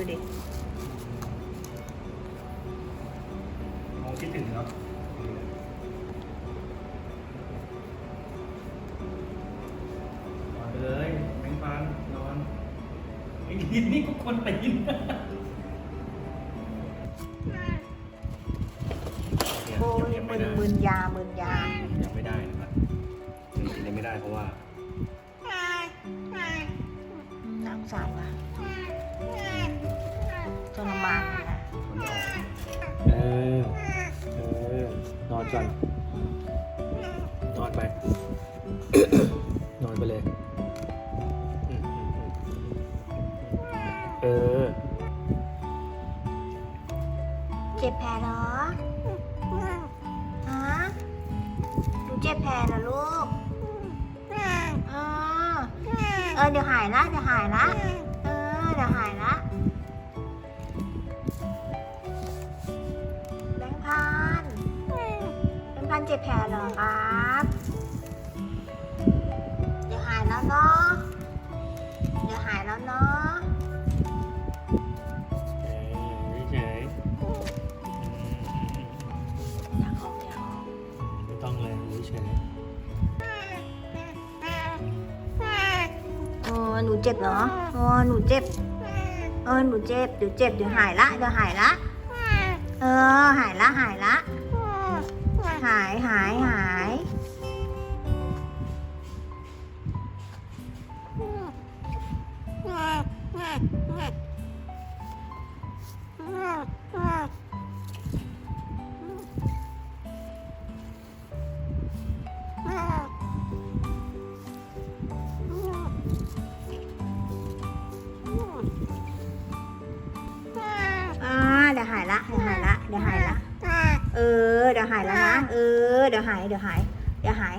ดูดิมองคิดถึงเนาะนอนไปเลยแมงฟันนอนไอ้ดินนี่ก็คนตีนโอ้ยมึนมึนยามึนยายังไม่ได้นะครับยังกินยังไม่ได้เพราะว่านั่งสารว่ะ ทรมานเลยนะมันไม่ออกเออ เออ นอนก่อน นอนไป นอนไปเลยอืมอืมอืมเออ เจ็บแผลเหรอฮะหนูเจ็บแผลเหรอลูกเออเออ เดี๋ยวหายละ เดี๋ยวหายละ เออ เดี๋ยวหายละ พันเจ็บแผลเหรอครับเดี๋ยวหายแล้วเนาะเดี๋ยวหายแล้วเนาะเออเฉยๆอืมอืมอืมอยากออกอยากออกไม่ต้องเลยเฉยเออหนูเจ็บเหรอเออหนูเจ็บ เออหนูเจ็บเดี๋ยวเจ็บเดี๋ยวหายละเดี๋ยวหายละ เออหายละหายละ หายหายหายอาเดี๋ยวหายละ เดี๋ยวหายละ เดี๋ยวหายละ เออ เดี๋ยวหายละ เออ เดี๋ยวหาย เดี๋ยวหาย เดี๋ยวหาย